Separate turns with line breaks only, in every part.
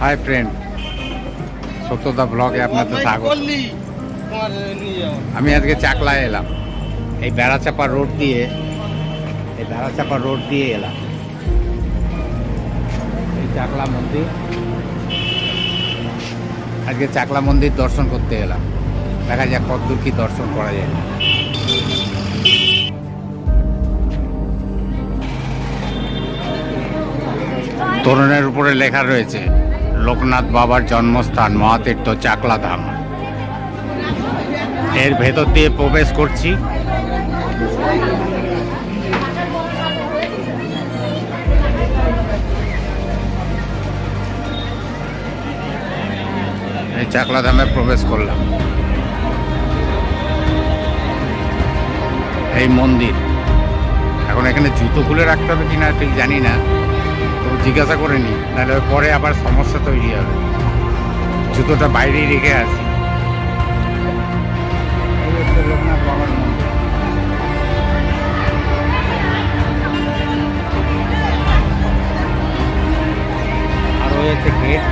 Hi friend সত্যতা ব্লগে আপনাদের স্বাগত। আমি আজকে চাকলায় এলাম। এই বেড়াচাপা রোড দিয়ে, এই বেড়াচাপা রোড দিয়ে এলাম। এই চাকলা মন্দির। আজকে চাকলা মন্দির দর্শন করতে এলাম। দেখা যাক কতদূর কি দর্শন করা যায়। তরুণের উপরে লেখা রয়েছে লোকনাথ বাবার জন্মস্থান মহাতীর্থ চাকলা ধাম এর ভেতর দিয়ে প্রবেশ করছি। এই চাকলা ধামে প্রবেশ করলাম। এই মন্দির। এখন এখানে জুতো খুলে রাখতে হবে কিনা ঠিক জানি না। জিজ্ঞাসা করে নি, নাহলে পরে আবার সমস্যা তৈরি হবে। জুতোটা বাইরেই রেখে আসি। হচ্ছে আর রয়েছে গেট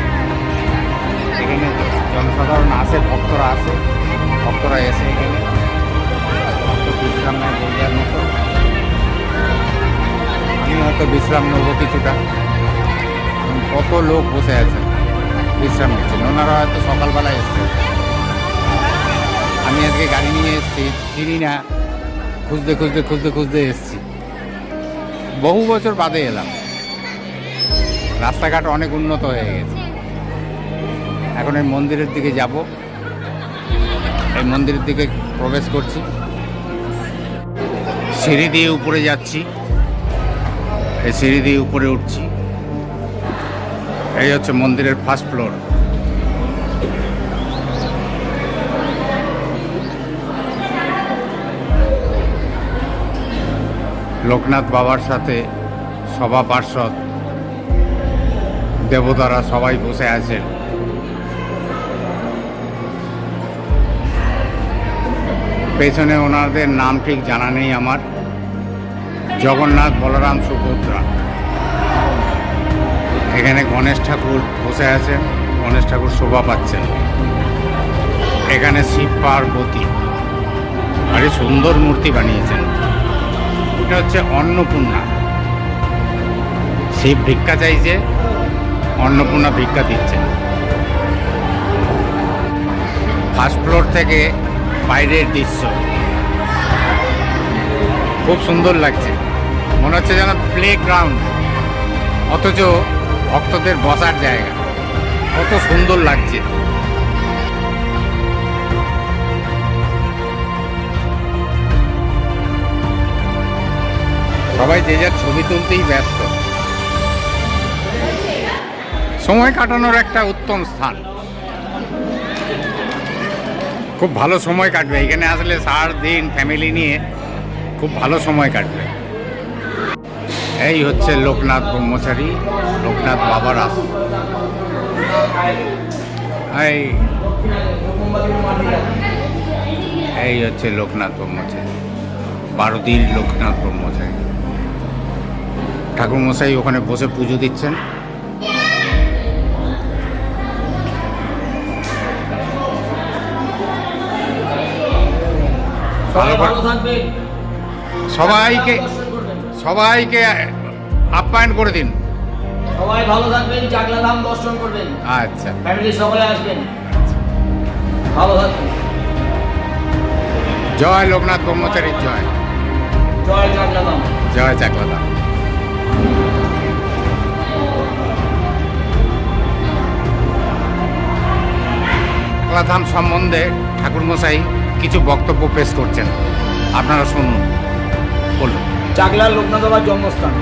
এখানে জনসাধারণ আসে ভক্তরা আসে ভক্তরা এসে এখানে ভক্ত বিশ্রাম নেয় বইয়ার মতো। আমি হয়তো বিশ্রাম নেব কিছুটা। কত লোক বসে আছেন বিশ্রাম নিচ্ছেন ওনারা হয়তো সকালবেলা এসছেন। আমি আজকে গাড়ি নিয়ে এসেছি, চিনি না। খুঁজতে খুঁজতে খুঁজতে খুঁজতে এসেছি। বহু বছর বাদে এলাম। রাস্তাঘাট অনেক উন্নত হয়ে গেছে। এখন এই মন্দিরের দিকে যাব। এই মন্দিরের দিকে প্রবেশ করছি। সিঁড়ি দিয়ে উপরে যাচ্ছি। এই সিঁড়ি দিয়ে উপরে উঠছি। এই হচ্ছে মন্দিরের ফার্স্ট ফ্লোর লোকনাথ বাবার সাথে সভা পার্ষদ, দেবতারা সবাই বসে আছেন। পেছনে ওনাদের নাম ঠিক জানা নেই আমার। জগন্নাথ বলরাম সুভদ্রা। এখানে গণেশ ঠাকুর বসে আছেন গণেশ ঠাকুর শোভা পাচ্ছেন এখানে শিব পার্বতী। আরে সুন্দর মূর্তি বানিয়েছেন। এটা হচ্ছে অন্নপূর্ণা। শিব ভিক্ষা চাইছে, অন্নপূর্ণা ভিক্ষা দিচ্ছেন ফার্স্ট ফ্লোর থেকে বাইরের দৃশ্য। খুব সুন্দর লাগছে। মনে হচ্ছে যেন প্লে গ্রাউন্ড অথচ ভক্তদের বসার জায়গা। কত সুন্দর লাগছে। সবাই যে যার ছবি তুলতেই ব্যস্ত। সময় কাটানোর একটা উত্তম স্থান। খুব ভালো সময় কাটবে। এখানে আসলে সার দিন ফ্যামিলি নিয়ে খুব ভালো সময় কাটবে। এই হচ্ছে লোকনাথ ব্রহ্মচারী, লোকনাথ বাবার এই এই হচ্ছে লোকনাথ ব্রহ্মচারী, বারোদিন লোকনাথ ব্রহ্মচারী। ঠাকুরমশাই ওখানে বসে পুজো দিচ্ছেন। সবাইকে সবাইকে আপ্যায়ন করে দিন।
সবাই ভালো থাকবেন চাকলা ধাম দর্শন করবেন।
আচ্ছা।
ফ্যামিলি সকলে আসবেন। ভালো থাকবেন।
জয় লোকনাথ ব্রহ্মচারীর জয়।
জয় চাকলা ধাম।
জয় চাকলাদা চাকলাধাম সম্বন্ধে ঠাকুরমশাই কিছু বক্তব্য পেশ করছেন। আপনারা শুনুন। বলুন।
চাকলার লোকনাথ বাবার জন্মস্থান।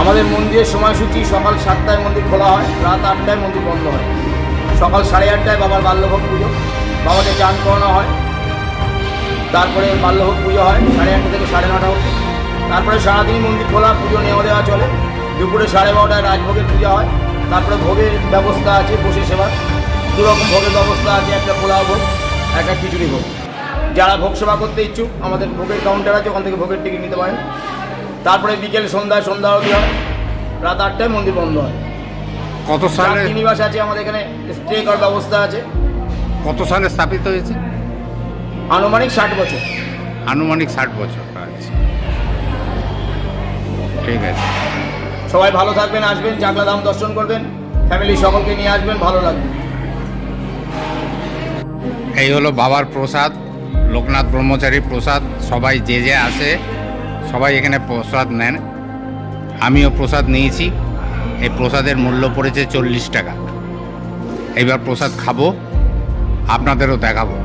আমাদের মন্দিরের সময়সূচি সকাল সাতটায় মন্দির খোলা হয়, রাত আটটায় মন্দির বন্ধ হয়। সকাল সাড়ে আটটায় বাবার বাল্যভোগ পুজো, বাবাকে চান করানো হয়। তারপরে বাল্যভোগ পুজো হয়, সাড়ে আটটা থেকে সাড়ে নটা অবধি। তারপরে সারাদিনই মন্দির খোলা, পুজো নেওয়া দেওয়া চলে। দুপুরে সাড়ে বারোটায় রাজভোগের পূজা হয়। তারপরে ভোগের ব্যবস্থা আছে, বসে সেবা দু রকম ভোগের ব্যবস্থা আছে, একটা পোলাও ভোগ, একটা খিচুড়ি ভোগ। যারা ভোগ সেবা করতে ইচ্ছুক আমাদের ভোগের কাউন্টার আছে ওখান থেকে ভোগের টিকিট নিতে পারেন। তারপরে বিকেল সন্ধ্যায় সন্ধ্যা আরতি হয় রাত আটটায় মন্দির বন্ধ হয়।
কত সালে?
নিবাস আছে আমাদের এখানে স্টে করার ব্যবস্থা আছে।
কত সালে স্থাপিত হয়েছে?
আনুমানিক ষাট বছর।
আনুমানিক ষাট বছর আচ্ছা। ঠিক আছে।
সবাই ভালো থাকবেন আসবেন চাকলা ধাম দর্শন করবেন ফ্যামিলি সকলকে নিয়ে আসবেন ভালো লাগবে।
এই হলো বাবার প্রসাদ। লোকনাথ ব্রহ্মচারী প্রসাদ, সবাই যে যে আসে, সবাই এখানে প্রসাদ নেন। আমিও প্রসাদ নিয়েছি। এই প্রসাদের মূল্য পড়েছে চল্লিশ টাকা। এইবার প্রসাদ খাব, আপনাদেরও দেখাবো।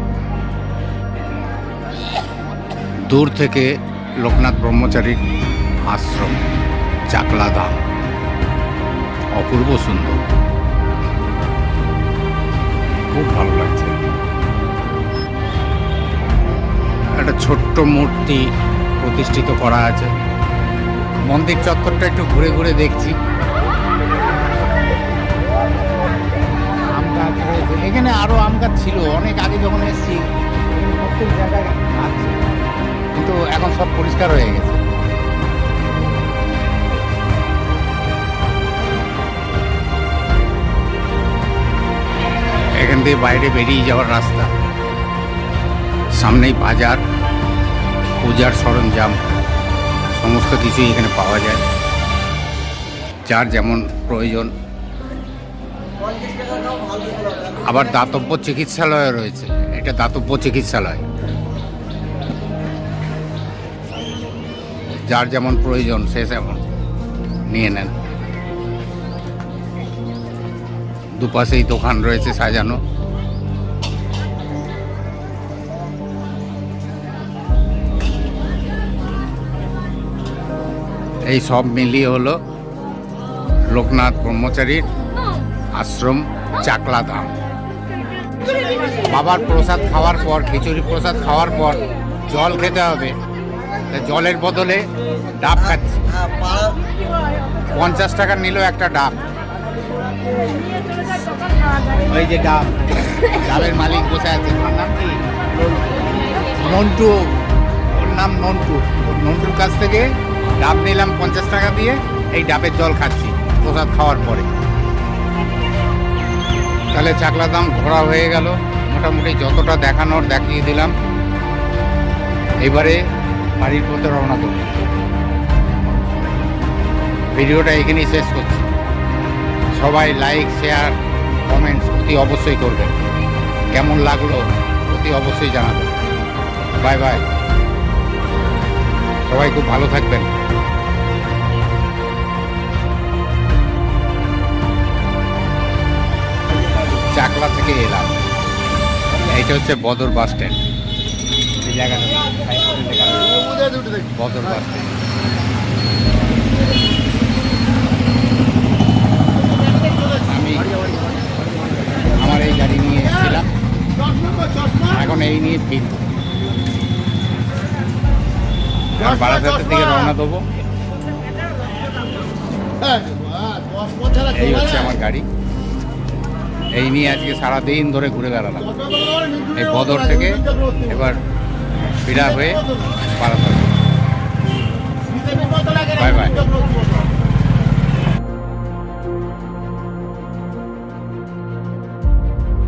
দূর থেকে লোকনাথ ব্রহ্মচারীর আশ্রম চাকলা ধাম অপূর্ব সুন্দর। ছোট্ট মূর্তি প্রতিষ্ঠিত করা আছে। মন্দির চত্বরটা একটু ঘুরে ঘুরে দেখছি। আম গাছ রয়েছে। এখানে আরও আম গাছ ছিল। অনেক আগে যখন এসেছি, কিন্তু এখন সব পরিষ্কার হয়ে গেছে। এখান থেকে বাইরে বেরিয়ে যাওয়ার রাস্তা। সামনেই বাজার। পূজার সরঞ্জাম, সমস্ত কিছুই এখানে পাওয়া যায়। যার যেমন প্রয়োজন। আবার দাতব্য চিকিৎসালয় রয়েছে। এটা দাতব্য চিকিৎসালয়। যার যেমন প্রয়োজন, সে তেমন নিয়ে নেন। দুপাশেই দোকান রয়েছে সাজানো। এই সব মিলিয়ে হলো লোকনাথ ব্রহ্মচারীর আশ্রম চাকলা ধাম বাবার প্রসাদ খাওয়ার পর, খিচুড়ি প্রসাদ খাওয়ার পর জল খেতে হবে। জলের বদলে ডাব খাচ্ছি। পঞ্চাশ টাকা নিল একটা ডাব। ওই যে ডাব। ডাবের মালিক বসে আছে। ওর নাম কি? নন্টু ওর নাম নন্টু নন্টুর কাছ থেকে ডাব নিলাম পঞ্চাশ টাকা দিয়ে, এই ডাবের জল খাচ্ছি, প্রসাদ খাওয়ার পরে। তাহলে চাকলা দাম ঘোরা হয়ে গেল। মোটামুটি যতটা দেখানোর দেখিয়ে দিলাম। এবারে বাড়ির পথে রওনা দেবো। ভিডিওটা এখানেই শেষ করছি। সবাই লাইক, শেয়ার কমেন্টস অতি অবশ্যই করবেন। কেমন লাগল অতি অবশ্যই জানাবেন। Bye bye. সবাই খুব ভালো থাকবেন। চাকলা থেকে এলাম। এইটা হচ্ছে বদর বাস স্ট্যান্ড। এই জায়গাটা বদর বাস আমি আমার এই গাড়ি নিয়ে এসেছিলাম। এখন এই নিয়ে ফিরব রওনা দেবো। এই হচ্ছে আমার গাড়ি। এই নিয়ে আজকে সারাদিন ধরে ঘুরে বেড়ালাম। এই বদর থেকে এবার বিড়া হয়ে পাড়া বাই বাই।